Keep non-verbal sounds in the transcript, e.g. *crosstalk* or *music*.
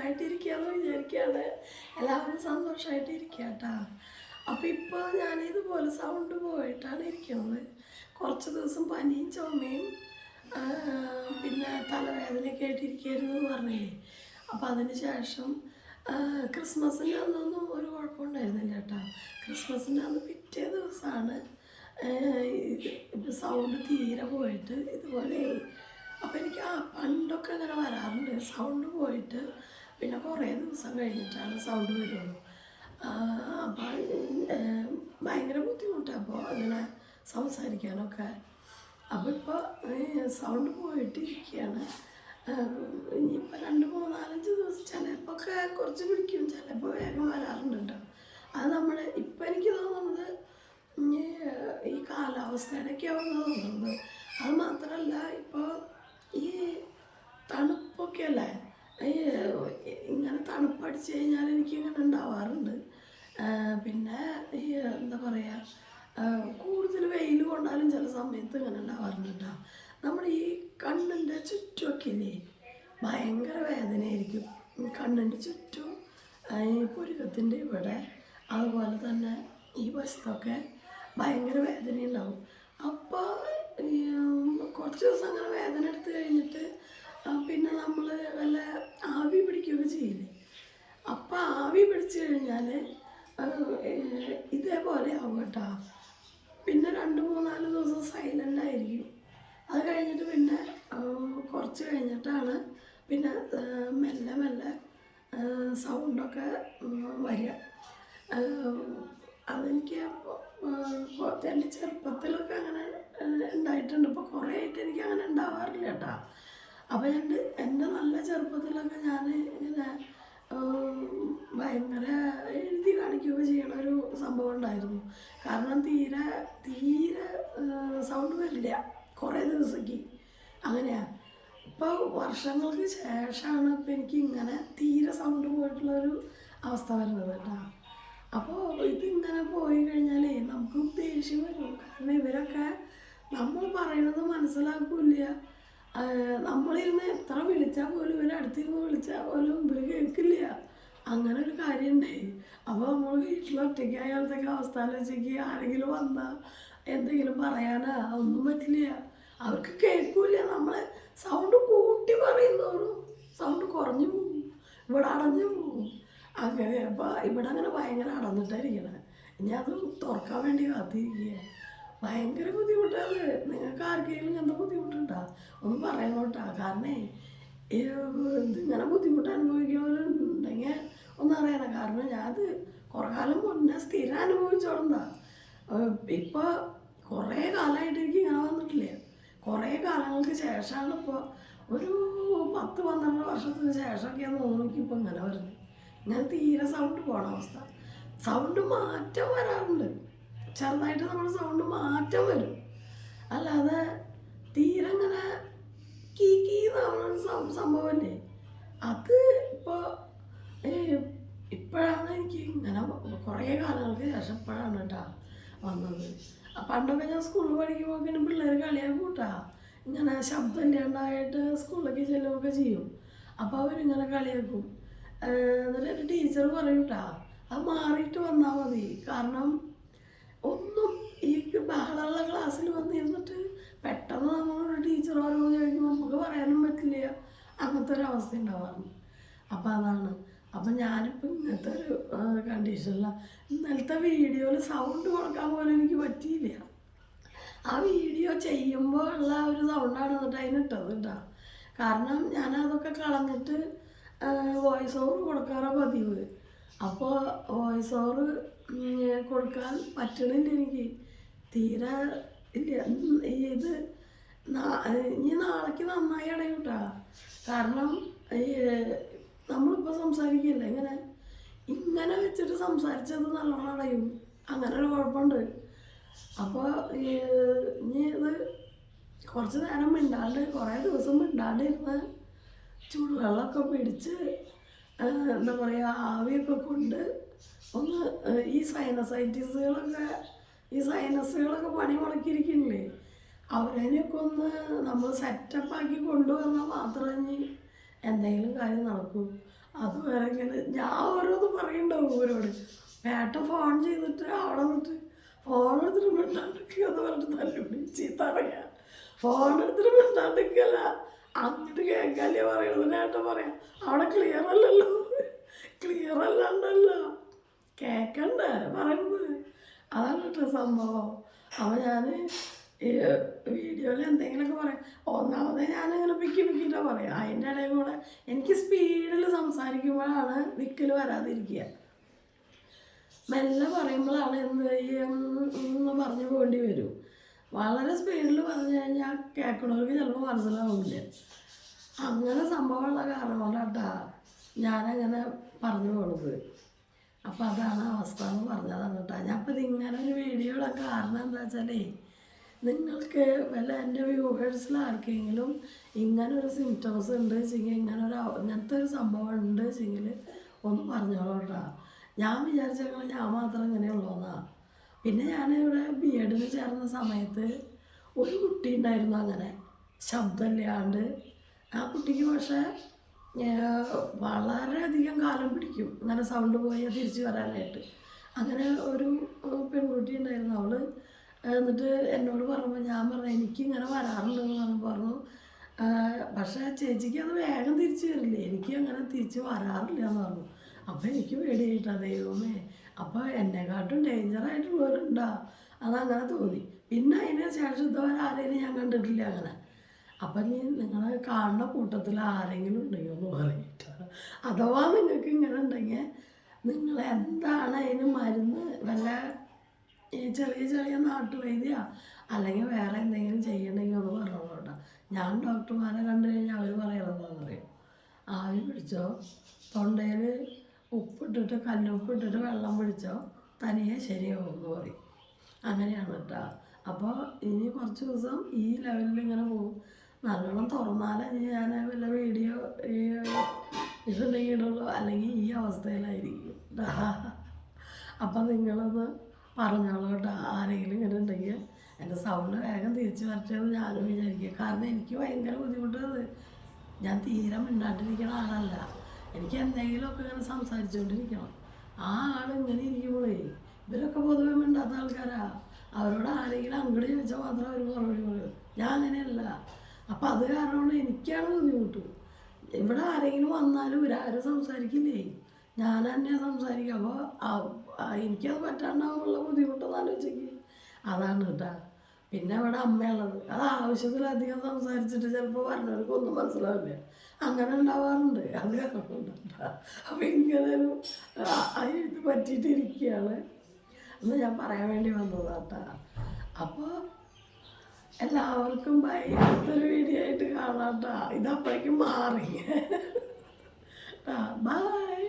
സുഖമായിട്ടിരിക്കുകയെന്ന് വിചാരിക്കുകയാണ്. എല്ലാവരും സന്തോഷമായിട്ടിരിക്കുക കേട്ടോ അപ്പോൾ ഇപ്പോൾ ഞാനിതുപോലെ സൗണ്ട് പോയിട്ടാണ് ഇരിക്കുന്നത്. കുറച്ച് ദിവസം പനിയും ചുമയും പിന്നെ തലവേദനയൊക്കെ ആയിട്ടിരിക്കുകയായിരുന്നു എന്ന് പറഞ്ഞില്ലേ. അപ്പോൾ അതിന് ശേഷം ക്രിസ്മസിന്റെ അന്നൊന്നും ഒരു കുഴപ്പമുണ്ടായിരുന്നില്ല കേട്ടോ. ക്രിസ്മസിന്റെ അന്ന് പിറ്റേ ദിവസമാണ് ഇത് സൗണ്ട് തീരെ പോയിട്ട് ഇതുപോലെ അപ്പോൾ എനിക്ക് ആ പണ്ടൊക്കെ അങ്ങനെ വരാറുണ്ട്. സൗണ്ട് പോയിട്ട് പിന്നെ കുറേ ദിവസം കഴിഞ്ഞിട്ടാണ് സൗണ്ട് വരുള്ളൂ. അപ്പം ഭയങ്കര ബുദ്ധിമുട്ടാണ് അപ്പോൾ അങ്ങനെ സംസാരിക്കാനൊക്കെ. അപ്പോൾ ഇപ്പോൾ സൗണ്ട് പോയിട്ടിരിക്കുകയാണ് ഇനിയിപ്പോൾ രണ്ട് മൂന്നാലഞ്ച് ദിവസം ചിലപ്പോൾ ഒക്കെ കുറച്ച് പിടിക്കും ചിലപ്പോൾ വേഗം വരാറുണ്ട് കേട്ടോ അത് നമ്മൾ ഇപ്പം എനിക്ക് തോന്നുന്നത് ഈ കാലാവസ്ഥയുടെയൊക്കെയാണെന്ന് തോന്നുന്നത്. അത് മാത്രമല്ല ഇപ്പോൾ ഈ തണുപ്പൊക്കെ അല്ലേ? തണുപ്പടിച്ച് കഴിഞ്ഞാൽ എനിക്ക് ഇങ്ങനെ ഉണ്ടാവാറുണ്ട്. പിന്നെ ഈ എന്താ പറയുക കൂടുതൽ വെയിൽ കൊണ്ടാലും ചില സമയത്ത് ഇങ്ങനെ ഉണ്ടാവാറുണ്ട് കേട്ടോ. ഈ കണ്ണിന്റെ ചുറ്റുമൊക്കെ ഇല്ലേ ഭയങ്കര വേദനയായിരിക്കും. കണ്ണിന്റെ ചുറ്റും ഈ പുരുകത്തിന്റെ ഇവിടെ അതുപോലെ തന്നെ ഈ വശത്തൊക്കെ ഭയങ്കര വേദന ഉണ്ടാവും അപ്പോൾ കുറച്ച് ദിവസം അങ്ങനെ വേദന എടുത്ത് കഴിഞ്ഞിട്ട് പിന്നെ നമ്മൾ വല്ല ആവി പിടിക്കുകയൊക്കെ ചെയ്യില്ലേ അപ്പം ആവി പിടിച്ചു കഴിഞ്ഞാൽ ഇതേപോലെ ആവും കേട്ടോ. പിന്നെ രണ്ട് മൂന്നാൽ ദിവസം സൈലന്റ് ആയിരിക്കും. അത് കഴിഞ്ഞിട്ട് പിന്നെ കുറച്ച് കഴിഞ്ഞിട്ടാണ് പിന്നെ മെല്ലെ മെല്ലെ സൗണ്ടൊക്കെ വരിക. അതെനിക്ക് എന്റെ ചെറുപ്പത്തിലൊക്കെ അങ്ങനെ ഉണ്ടായിട്ടുണ്ട്. ഇപ്പോൾ കുറേ ആയിട്ട് എനിക്ക് അങ്ങനെ ഉണ്ടാവാറില്ല കേട്ടോ. അപ്പോൾ എന്റെ എന്റെ നല്ല ചെറുപ്പത്തിലൊക്കെ ഞാൻ ഭയങ്കര എഴുതി കാണിക്കുകയൊക്കെ ചെയ്യണ ഒരു സംഭവം ഉണ്ടായിരുന്നു. കാരണം തീരെ തീരെ സൗണ്ട് വരില്ല. കുറേ ദിവസത്തേക്ക് അങ്ങനെയാണ് ഇപ്പോൾ വർഷങ്ങൾക്ക് ശേഷമാണ് ഇപ്പം എനിക്ക് ഇങ്ങനെ തീരെ സൗണ്ട് പോയിട്ടുള്ളൊരു അവസ്ഥ വരുന്നത് കേട്ടോ. അപ്പോൾ ഇതിങ്ങനെ പോയി കഴിഞ്ഞാലേ നമുക്ക് ദേഷ്യം വരും. കാരണം ഇവരൊക്കെ നമ്മൾ പറയുന്നത് മനസ്സിലാക്കില്ല. നമ്മളിരുന്ന് എത്ര വിളിച്ചാൽ പോലും ഇവരടുത്തിരുന്ന് വിളിച്ചാൽ പോലും ഇവർ കേൾക്കില്ല. അങ്ങനെ ഒരു കാര്യം ഉണ്ടായി അപ്പോൾ നമ്മൾ വീട്ടിൽ ഒറ്റയ്ക്ക് അയാളത്തേക്ക് അവസ്ഥ ആലോചിക്ക് ആരെങ്കിലും വന്നാൽ എന്തെങ്കിലും പറയാനാ? ഒന്നും പറ്റില്ല. അവർക്ക് കേൾക്കൂല നമ്മൾ സൗണ്ട് കൂട്ടി പറയുന്നവരും സൗണ്ട് കുറഞ്ഞു പോകും ഇവിടെ അടഞ്ഞു പോകും അങ്ങനെ അപ്പോൾ ഇവിടെ അങ്ങനെ ഭയങ്കര അടഞ്ഞിട്ടായിരിക്കണേ. ഇനി അത് തുറക്കാൻ വേണ്ടി കാത്തിരിക്കുക ഭയങ്കര ബുദ്ധിമുട്ടാണ്. നിങ്ങൾക്ക് ആർക്കെങ്കിലും ഇങ്ങനത്തെ ബുദ്ധിമുട്ടുണ്ടോ? ഒന്ന് പറയണോട്ടാ കാരണേ ഇങ്ങനെ ബുദ്ധിമുട്ട് അനുഭവിക്കുന്നവരുണ്ടെങ്കിൽ ഒന്ന് അറിയണം കാരണം ഞാനത് കുറേ കാലം മുന്നേ സ്ഥിരം അനുഭവിച്ചോളന്താ ഇപ്പോൾ കുറേ കാലമായിട്ട് എനിക്ക് ഇങ്ങനെ വന്നിട്ടില്ല? കുറേ കാലങ്ങൾക്ക് ശേഷമാണ് ഇപ്പോൾ ഒരു പത്ത് പന്ത്രണ്ട് വർഷത്തിന് ശേഷമൊക്കെയാണ് തോന്നുന്നു ഇപ്പോൾ ഇങ്ങനെ വരുന്നത്. ഞാൻ തീരെ സൗണ്ട് പോണ അവസ്ഥ. സൗണ്ട് മാറ്റം വരാറുണ്ട്. ചെറുതായിട്ട് നമ്മൾ സൗണ്ട് മാറ്റം വരും. അല്ലാതെ തീരെ ഇങ്ങനെ കീ കീ എന്നാവുന്ന സം- സംഭവമല്ലേ അത് ഇപ്പോൾ ഇപ്പോഴാണ് എനിക്ക് ഇങ്ങനെ കുറേ കാലങ്ങൾക്ക് ശേഷം ഇപ്പോഴാണ് കേട്ടോ വന്നത്. പണ്ടൊക്കെ ഞാൻ സ്കൂളിൽ പഠിക്കുമ്പോൾ പിള്ളേർ കളിയാക്കും കൂട്ടാ. ഇങ്ങനെ ശബ്ദം ഇല്ലാണ്ടായിട്ട് സ്കൂളിലേക്ക് ചെല്ലുകയൊക്കെ ചെയ്യും. അപ്പോൾ അവരിങ്ങനെ കളിയാക്കും. എന്നിട്ട് എന്റെ ടീച്ചർ പറയും കേട്ടാ അത് മാറിയിട്ട് വന്നാൽ മതി. കാരണം ഒന്നും ഈ ബഹളമുള്ള ക്ലാസ്സിൽ വന്നിരുന്നിട്ട് പെട്ടെന്ന് നമ്മളൊരു ടീച്ചർ ഓരോ ചോദിക്കുമ്പോൾ നമുക്ക് പറയാനും പറ്റില്ല. അങ്ങനത്തെ ഒരു അവസ്ഥ ഉണ്ടാവാറുണ്ട്. അപ്പോൾ അതാണ്. അപ്പം ഞാനിപ്പോൾ ഇങ്ങനത്തെ ഒരു കണ്ടീഷനിലാണ് ഇന്നലത്തെ വീഡിയോയിൽ സൗണ്ട് കൊടുക്കാൻ പോലും എനിക്ക് പറ്റിയില്ല. ആ വീഡിയോ ചെയ്യുമ്പോൾ ഉള്ള ഒരു സൗണ്ടാണ് എന്നിട്ട് അതിനിട്ടത് കേട്ടോ. കാരണം ഞാൻ അതൊക്കെ കളഞ്ഞിട്ട് വോയിസ് ഓവർ കൊടുക്കാറാണ് പതിവ്. അപ്പോൾ വോയിസ് ഓവർ കൊടുക്കാൻ പറ്റണില്ല എനിക്ക്. തീരെ ഇല്ല. ഇത് ഇനി നാളേക്ക് നന്നായി അടയും കേട്ടോ കാരണം നമ്മളിപ്പോൾ സംസാരിക്കില്ല? ഇങ്ങനെ ഇങ്ങനെ വെച്ചിട്ട് സംസാരിച്ചത് നല്ലോണം അടയും. അങ്ങനെ ഒരു കുഴപ്പമുണ്ട്. അപ്പോൾ ഇനി ഇത് കുറച്ച് നേരം മിണ്ടാണ്ട് കുറേ ദിവസം മിണ്ടാണ്ട് ഇരുന്ന് ചൂടുവെള്ളമൊക്കെ പിടിച്ച് എന്താ പറയുക ആവിയൊക്കെ കൊണ്ട് ഒന്ന് ഈ സൈനസൈറ്റിസുകളൊക്കെ ഈ സൈനസുകളൊക്കെ പണി മുടക്കിയിരിക്കുന്നില്ലേ? അവരതിനൊക്കെ ഒന്ന് നമ്മൾ സെറ്റപ്പാക്കി കൊണ്ടുവന്നാൽ മാത്രമേ എന്തെങ്കിലും കാര്യം നടക്കൂ. അത് വേറെ ഇങ്ങനെ ഞാൻ ഓരോന്ന് പറയണ്ടാവും ഇവരോട് വേട്ട ഫോൺ ചെയ്തിട്ട് അവിടെ നിന്നിട്ട് ഫോൺ എടുത്തിട്ട് മിണ്ടാണ്ടിരിക്കുക എന്ന് പറഞ്ഞിട്ട് തല്ലുപിടി ചീത്ത പറയാ ഫോൺ എടുത്തിട്ട് മിണ്ടാണ്ടിരിക്കല്ല അങ്ങോട്ട് കേൾക്കാല്ലേ പറയണത് നേട്ടം പറയാം അവിടെ ക്ലിയർ അല്ലല്ലോ. ക്ലിയർ അല്ലാണ്ടല്ലോ. കേൾക്കണ്ടേ പറയുന്നത്? അതാണ് കേട്ടോ സംഭവം. അപ്പോൾ ഞാൻ വീഡിയോയിൽ എന്തെങ്കിലുമൊക്കെ പറയാം. ഒന്നാമത് ഞാനിങ്ങനെ പിക്കി പിക്കിയിട്ടാണ് പറയാം. അതിന്റെ ഇടയിൽ കൂടെ എനിക്ക് സ്പീഡിൽ സംസാരിക്കുമ്പോഴാണ് വിക്കൽ വരാതിരിക്കുക. മെല്ലെ പറയുമ്പോഴാണ് എന്ത് എന്ന് പറഞ്ഞു പോകേണ്ടി വരും. വളരെ സ്പീഡിൽ പറഞ്ഞു കഴിഞ്ഞാൽ കേൾക്കണവർക്ക് ചിലപ്പോൾ മനസ്സിലാവില്ല അങ്ങനെ സംഭവമുള്ള കാരണം കൊണ്ടാട്ടാ ഞാനങ്ങനെ പറഞ്ഞു പോണത്. അപ്പം അതാണ് അവസ്ഥ എന്ന് പറഞ്ഞതാണ് കേട്ടോ. ഞാൻ അപ്പം ഇതിങ്ങനെ ഒരു വീഡിയോ കാരണം എന്താ വെച്ചാലേ നിങ്ങൾക്ക് വല്ല എന്റെ വ്യൂവേഴ്സിൽ ആർക്കെങ്കിലും ഇങ്ങനെ ഒരു സിംറ്റംസ് ഉണ്ട് വെച്ചെങ്കിൽ ഇങ്ങനെ ഒരു ഇങ്ങനത്തെ ഒരു സംഭവം ഉണ്ട് വെച്ചെങ്കിൽ ഒന്ന് പറഞ്ഞോളൂ കേട്ടോ ഞാൻ വിചാരിച്ചേക്കണ ഞാൻ മാത്രം ഇങ്ങനെയുള്ളതാ പിന്നെ ഞാൻ ബി എഡിന് ചേർന്ന സമയത്ത് ഒരു കുട്ടി ഉണ്ടായിരുന്നു അങ്ങനെ ശബ്ദമില്ലാണ്ട്. ആ കുട്ടിക്ക് പക്ഷേ വളരെയധികം കാലം പിടിക്കും. ഇങ്ങനെ സൗണ്ട് പോയാൽ തിരിച്ചു വരാനായിട്ട്. അങ്ങനെ ഒരു പെൺകുട്ടി ഉണ്ടായിരുന്നു. അവൾ എന്നിട്ട് എന്നോട് പറഞ്ഞപ്പോൾ ഞാൻ പറഞ്ഞു എനിക്കിങ്ങനെ വരാറുണ്ട് എന്ന് പറഞ്ഞു പറഞ്ഞു "ആഹ്, പക്ഷേ ചേച്ചിക്ക് അത് വേഗം തിരിച്ചു വരില്ല? എനിക്ക് അങ്ങനെ തിരിച്ച് വരാറില്ല എന്ന് പറഞ്ഞു. അപ്പോൾ എനിക്ക് പേടിയായിട്ടാ ദൈവമേ അപ്പോൾ എന്നെക്കാട്ടും ഡേഞ്ചറായിട്ടുള്ളവരുണ്ടാ അതങ്ങനെ തോന്നി. പിന്നെ അതിന് ശേഷം ഇതുവരെ ഞാൻ കണ്ടിട്ടില്ല അങ്ങനെ. അപ്പം നീ നിങ്ങളെ കാണുന്ന കൂട്ടത്തിൽ ആരെങ്കിലും ഉണ്ടെങ്കിൽ ഒന്ന് പറയട്ട. അഥവാ നിങ്ങൾക്ക് ഇങ്ങനെ ഉണ്ടെങ്കിൽ നിങ്ങൾ എന്താണ് അതിന് മരുന്ന് വല്ല ഈ ചെറിയ ചെറിയ നാട്ടുവൈദ്യ അല്ലെങ്കിൽ വേറെ എന്തെങ്കിലും ചെയ്യണമെങ്കിൽ ഒന്ന് പറഞ്ഞോട്ടോ ഞാൻ ഡോക്ടർമാരെ കണ്ടു കഴിഞ്ഞാൽ അവർ പറയണമെന്ന് പറയും ആവി പിടിച്ചോ തൊണ്ടയിൽ ഉപ്പിട്ടിട്ട് കല്ലുപ്പിട്ടിട്ട് വെള്ളം പിടിച്ചോ തനിയെ ശരിയാവും എന്ന് പറയും. അങ്ങനെയാണ് കേട്ടോ. അപ്പോൾ ഇനി കുറച്ച് ദിവസം ഈ ലെവലിൽ ഇങ്ങനെ പോകും. നല്ലോണം തുറന്നാലേ ഞാൻ വല്ല വീഡിയോ ഇതുണ്ടെങ്കിൽ ഇടുള്ളൂ അല്ലെങ്കിൽ ഈ അവസ്ഥയിലായിരിക്കും. *laughs* അപ്പം നിങ്ങളൊന്ന് പറഞ്ഞോളൂ ആരെങ്കിലും ഇങ്ങനെ ഉണ്ടെങ്കിൽ എന്റെ സൗണ്ട് വേഗം തിരിച്ചു വരട്ടെന്ന് ഞാനും വിചാരിക്കുക കാരണം എനിക്ക് ഭയങ്കര ബുദ്ധിമുട്ടത് ഞാൻ തീരെ മിണ്ടാണ്ടിരിക്കുന്ന ആളല്ല. എനിക്ക് എന്തെങ്കിലുമൊക്കെ ഇങ്ങനെ സംസാരിച്ചുകൊണ്ടിരിക്കണം ആ ആൾ ഇങ്ങനെ ഇരിക്കുമ്പോഴേ ഇവരൊക്കെ പൊതുവെ മിണ്ടാത്ത ആൾക്കാരാ. അവരോട് ആരെങ്കിലും അങ്ങോട്ട് ചോദിച്ചാൽ മാത്രം അവർ മറുപടി പറയും. ഞാൻ അങ്ങനെയല്ല. അപ്പം അത് കാരണം എനിക്കാണ് ബുദ്ധിമുട്ട്. ഇവിടെ ആരെങ്കിലും വന്നാലും ഇവരാരും സംസാരിക്കില്ലേ? ഞാൻ തന്നെ സംസാരിക്കുക അപ്പോൾ എനിക്കത് പറ്റാണ്ടാവുള്ള ബുദ്ധിമുട്ടെന്ന് ആലോചിക്ക്. അതാണ് കേട്ടോ. പിന്നെ അവിടെ അമ്മയുള്ളത്. അത് ആവശ്യത്തിലധികം സംസാരിച്ചിട്ട് ചിലപ്പോൾ പറഞ്ഞവർക്ക് ഒന്നും മനസ്സിലാവില്ല. അങ്ങനെ ഉണ്ടാവാറുണ്ട്. അത് കാരണം അപ്പം ഇങ്ങനെ ഒരു ഇത് പറ്റിയിട്ടിരിക്കുകയാണ്. എന്ന് ഞാൻ പറയാൻ വേണ്ടി വന്നതാട്ടാ അപ്പോൾ എല്ലാവർക്കും ഭയങ്കര വീഡിയോ ആയിട്ട് കാണാട്ടാ ഇതപ്പോഴേക്കും മാറി. *laughs* ബൈ